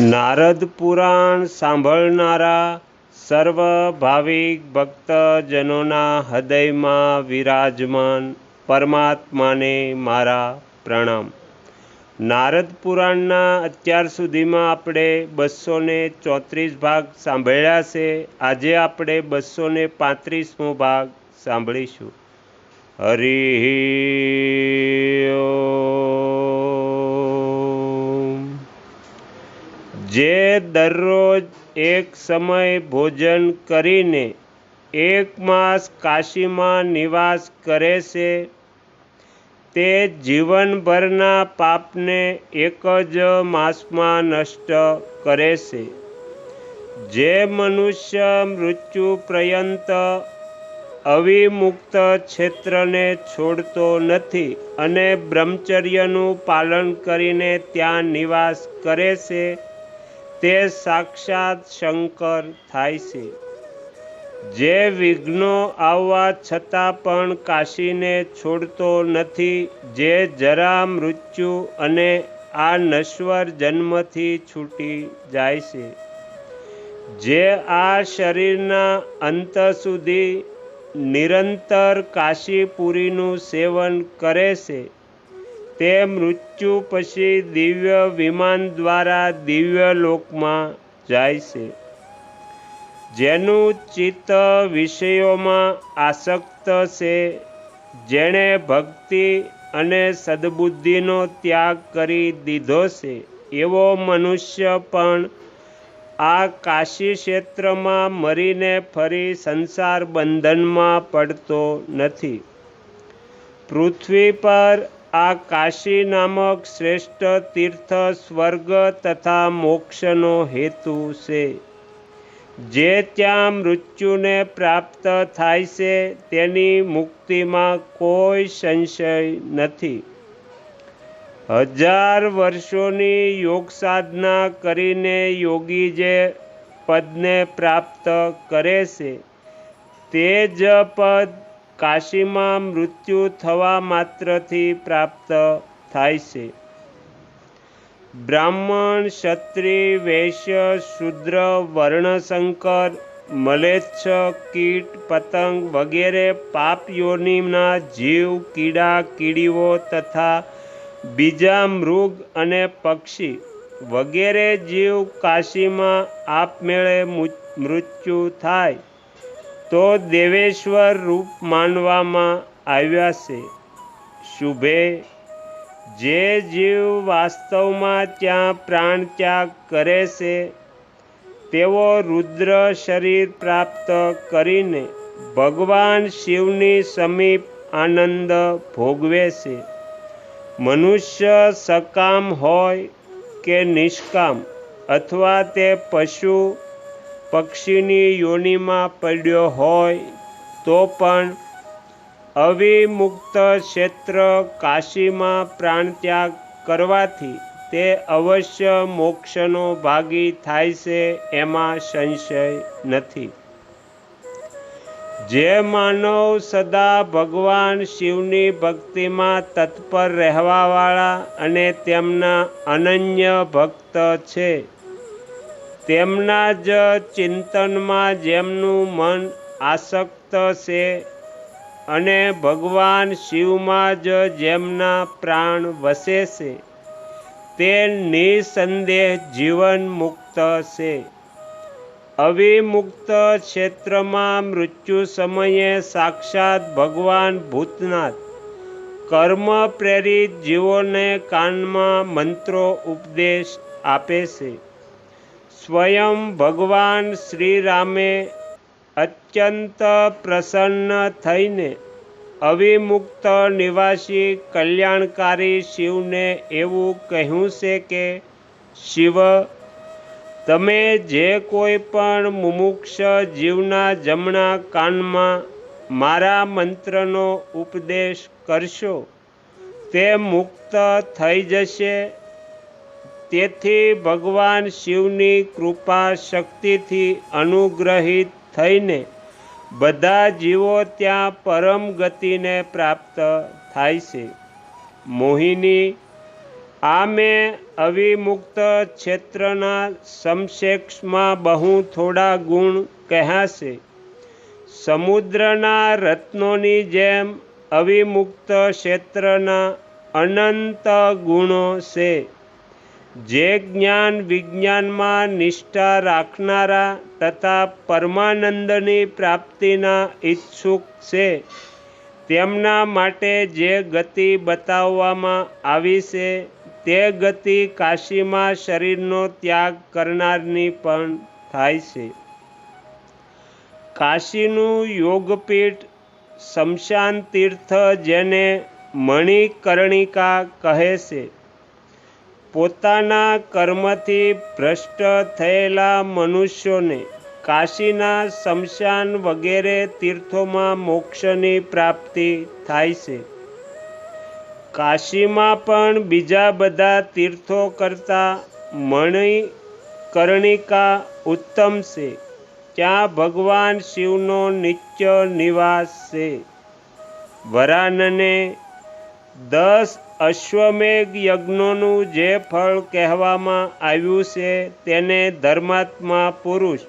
નારદ પુરાણ સાંભળનારા સર્વ ભાવિક ભક્તજનોના હૃદયમાં વિરાજમાન પરમાત્માને મારા પ્રણામ. નારદ પુરાણના અત્યાર સુધીમાં આપણે બસો ને ચોત્રીસ ભાગ સાંભળ્યા છે. આજે આપણે બસો ને પાંત્રીસમો ભાગ સાંભળીશું. હરિ જે દરરોજ એક સમય ભોજન કરીને એક માસ કાશીમાં નિવાસ કરે છે, તે જીવનભરના પાપને એક જ માસમાં નષ્ટ કરે છે. જે મનુષ્ય મૃત્યુ પર્યંત અવિમુક્ત ક્ષેત્રને છોડતો નથી અને બ્રહ્મચર્યનું પાલન કરીને ત્યાં નિવાસ કરે છે તે સાક્ષાત શંકર થાય છે. જે વિઘ્નો આવવા છતાં પણ કાશીને છોડતો નથી, જે જરા મૃત્યુ અને આ નશ્વર જન્મથી છૂટી જાય છે. જે આ શરીરના અંત સુધી નિરંતર કાશીપુરીનું સેવન કરે છે તે મૃત્યુ પછી દિવ્ય વિમાન દ્વારા દિવ્ય લોકમાં જાય છે. જેનું ચિત્ત વિષયોમાં આસક્ત છે. જેણે ભક્તિ અને સદબુદ્ધિનો ત્યાગ કરી દીધો છે. એવો મનુષ્ય પણ આ કાશી ક્ષેત્રમાં મરીને ફરી સંસાર બંધનમાં પડતો નથી. પૃથ્વી પર આ કાશી નામક શ્રેષ્ઠ તીર્થ સ્વર્ગ તથા મોક્ષનો હેતુ છે. જે ત્યાં મૃત્યુને પ્રાપ્ત થાય છે, તેની મુક્તિમાં કોઈ સંશય નથી. હજાર વર્ષોની યોગ સાધના કરીને યોગી જે પદને પ્રાપ્ત કરે છે, તે જ પદ કાશીમાં મૃત્યુ થવા માત્રથી પ્રાપ્ત થાય છે. બ્રાહ્મણ, ક્ષત્રિય વૈશ્ય શુદ્ર, વર્ણશંકર, મલેચ્છ, કીટ, પતંગ વગેરે પાપ યોનિના જીવ, કીડા, કીડીઓ તથા બીજા મૃગ અને પક્ષી વગેરે જીવ કાશીમાં આપમેળે મૃત્યુ થાય. તો દેવેશ્વર રૂપ માનવામાં આવ્યા છે. શુભે. જે જીવ વાસ્તવમાં ત્યાં પ્રાણ ત્યાગ કરે છે તેઓ રુદ્ર શરીર પ્રાપ્ત કરીને ભગવાન શિવની સમીપ આનંદ ભોગવે છે. મનુષ્ય સકામ હોય કે નિષ્કામ, અથવા તે પશુ પક્ષીની યોનિમાં પડ્યો હોય તો પણ અવિમુક્ત ક્ષેત્ર કાશીમાં પ્રાણત્યાગ કરવાથી તે અવશ્ય મોક્ષનો ભાગી થાય છે એમાં સંશય નથી. જે માનવ સદા ભગવાન શિવની ભક્તિમાં તત્પર રહેવાવાળા અને તેમના અનન્ય ભક્ત છે. તેમના જ ચિંતનમાં જેમનું મન આસક્ત છે અને ભગવાન શિવમાં જ જેમના પ્રાણ વસે છે, તે નિસંદેહ જીવન મુક્ત છે. અવિમુક્ત ક્ષેત્રમાં મૃત્યુ સમયે સાક્ષાત ભગવાન ભૂતનાથ, કર્મ પ્રેરિત જીવોને કાનમાં મંત્રો ઉપદેશ આપે છે. સ્વયં ભગવાન શ્રીરામે અત્યંત પ્રસન્ન થઈને અવિમુક્ત નિવાસી કલ્યાણકારી શિવને એવું કહ્યું છે કે, શિવ, તમે જે કોઈ પણ મુમુક્ષ જીવના જમણા કાનમાં મારા મંત્રનો ઉપદેશ કરશો, તે મુક્ત થઈ જશે તેથી ભગવાન શિવની કૃપા શક્તિથી અનુગ્રહિત થઈને બધા જીવો ત્યાં પરમ ગતિને પ્રાપ્ત થાય છે. મોહિની આ મેં અવિમુક્ત ક્ષેત્રના સમક્ષમાં બહુ થોડા ગુણ કહેશે. સમુદ્રના રત્નોની જેમ અવિમુક્ત ક્ષેત્રના અનંત ગુણો છે. જે જ્ઞાન વિજ્ઞાનમાં નિષ્ઠા રાખનારા તથા પરમાનંદની પ્રાપ્તિના ઈચ્છુક છે. તેમના માટે જે ગતિ બતાવવામાં આવી છે, તે ગતિ કાશીમાં શરીરનો ત્યાગ કરનારની પણ થાય છે. કાશીનું યોગપીઠ શમશાન તીર્થ જેને મણિકર્ણિકા કહે છે. પોતાના કર્મથી ભ્રષ્ટ થયેલા મનુષ્યોને કાશીના શમશાન વગેરે તીર્થોમાં મોક્ષની પ્રાપ્તિ થાય છે. કાશીમાં પણ બીજા બધા તીર્થો કરતાં મણિકર્ણિકા ઉત્તમ છે. ત્યાં ભગવાન શિવનો નિત્ય નિવાસ છે. વરાનને દસ અશ્વમેઘ યજ્ઞોનું જે ફળ કહેવામાં આવ્યું છે તેને ધર્માત્મા પુરુષ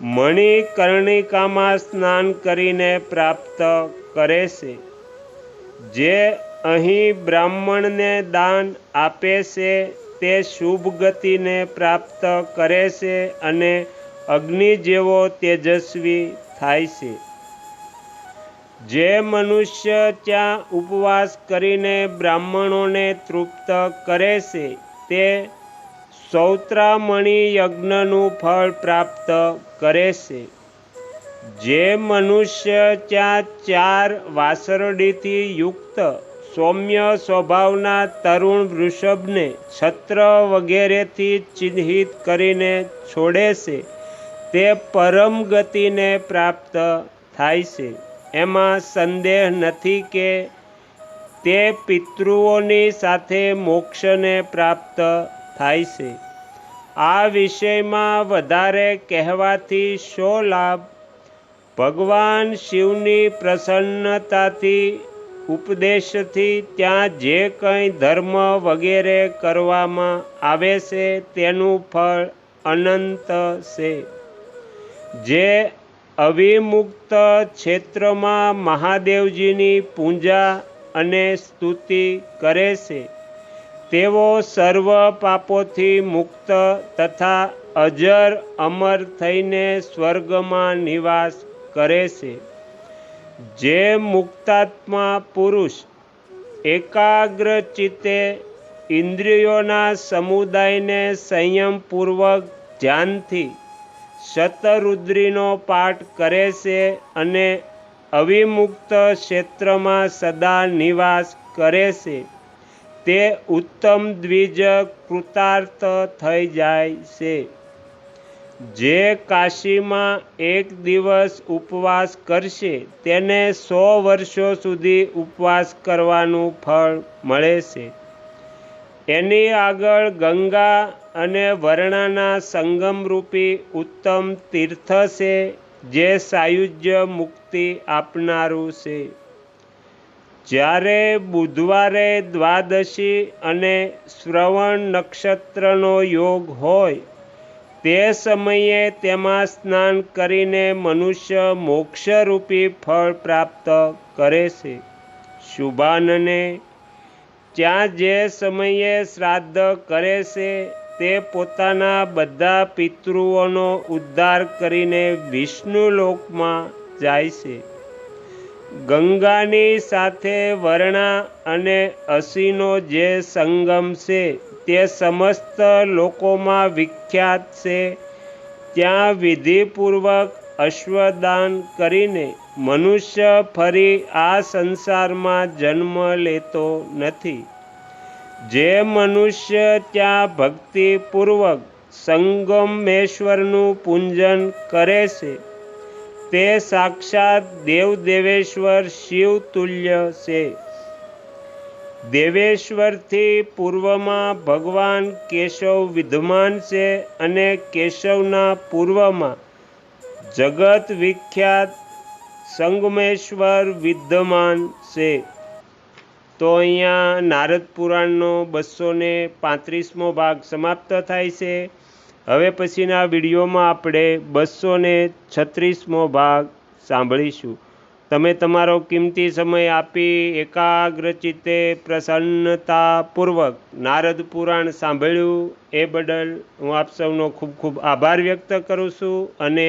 મણિકર્ણિકામાં સ્નાન કરીને પ્રાપ્ત કરે છે. જે અહીં બ્રાહ્મણને દાન આપે છે તે શુભ ગતિને પ્રાપ્ત કરે છે અને અગ્નિ જેવો તેજસ્વી થાય છે. જે મનુષ્ય ત્યાં ઉપવાસ કરીને બ્રાહ્મણોને તૃપ્ત કરે છે, તે સૌત્રામણી યજ્ઞનું ફળ પ્રાપ્ત કરે છે. જે મનુષ્ય ત્યાં ચાર વાસરડીથી યુક્ત સૌમ્ય સ્વભાવના તરુણ વૃષભને છત્ર વગેરેથી ચિહ્નિત કરીને છોડે છે, તે પરમ ગતિને પ્રાપ્ત થાય છે. એમાં સંદેહ નથી કે તે પિતૃઓની સાથે મોક્ષને પ્રાપ્ત થાય છે. આ વિષયમાં વધારે કહેવાથી શો લાભ? ભગવાન શિવની પ્રસન્નતાથી, ઉપદેશથી ત્યાં જે કંઈ ધર્મ વગેરે કરવામાં આવે છે તેનું ફળ અનંત છે. જે અવિમુક્ત ક્ષેત્રમાં મહાદેવજીની પૂજા અને સ્તુતિ કરે છે. તેઓ સર્વ પાપોથી મુક્ત તથા અજર અમર થઈને સ્વર્ગમાં નિવાસ કરે છે. જે મુક્તાત્મા પુરુષ એકાગ્ર ચિત્તે ઇન્દ્રિયોના સમુદાયને સંયમપૂર્વક ધ્યાનથી શતરુદ્રીનો પાઠ કરે છે અને અવિમુક્ત ક્ષેત્રમાં સદા નિવાસ કરે છે. તે ઉત્તમ દ્વિજ કૃતાર્થ થઈ જાય છે. જે કાશીમાં એક દિવસ ઉપવાસ કરશે, તેને સો વર્ષો સુધી ઉપવાસ કરવાનું ફળ મળે છે. એની આગળ ગંગા અને વર્ણાના સંગમરૂપી ઉત્તમ તીર્થ છે, જે સાયુજ્ય મુક્તિ આપનારું છે. જ્યારે બુધવારે દ્વાદશી અને શ્રવણ નક્ષત્રનો યોગ હોય, તે સમયે તેમાં સ્નાન કરીને મનુષ્ય મોક્ષરૂપી ફળ પ્રાપ્ત કરે છે. શુભાનને ત્યાં જે સમયે શ્રાદ્ધ કરે છે, તે પોતાના બધા પિતૃઓનો ઉદ્ધાર કરીને વિષ્ણુ લોકમાં જાય છે. ગંગાની સાથે વર્ણા અને અસીનો જે સંગમ છે, તે સમસ્ત લોકોમાં વિખ્યાત છે. ત્યાં વિધિપૂર્વક અશ્વદાન કરીને મનુષ્ય ફરી આ સંસારમાં જન્મ લેતો નથી. જે મનુષ્ય ત્યાં ભક્તિપૂર્વક સંગમેશ્વરનું પૂજન કરે છે, તે સાક્ષાત દેવદેવેશ્વર શિવ તુલ્ય છે. દેવેશ્વરથી પૂર્વમાં ભગવાન કેશવ વિદ્યમાન છે અને કેશવના પૂર્વમાં જગત વિખ્યાત સંગમેશ્વર વિદ્યમાન છે. તો અહીંયા નારદ પુરાણનો બસો ને પાંત્રીસમો ભાગ સમાપ્ત થાય છે. હવે પછીના વિડીયોમાં આપણે બસો ને છત્રીસમો ભાગ સાંભળીશું. તમે તમારો કિંમતી સમય આપી એકાગ્રચિતે પ્રસન્નતાપૂર્વક નારદ પુરાણ સાંભળ્યું એ બદલ હું આપ સૌનો ખૂબ ખૂબ આભાર વ્યક્ત કરું છું અને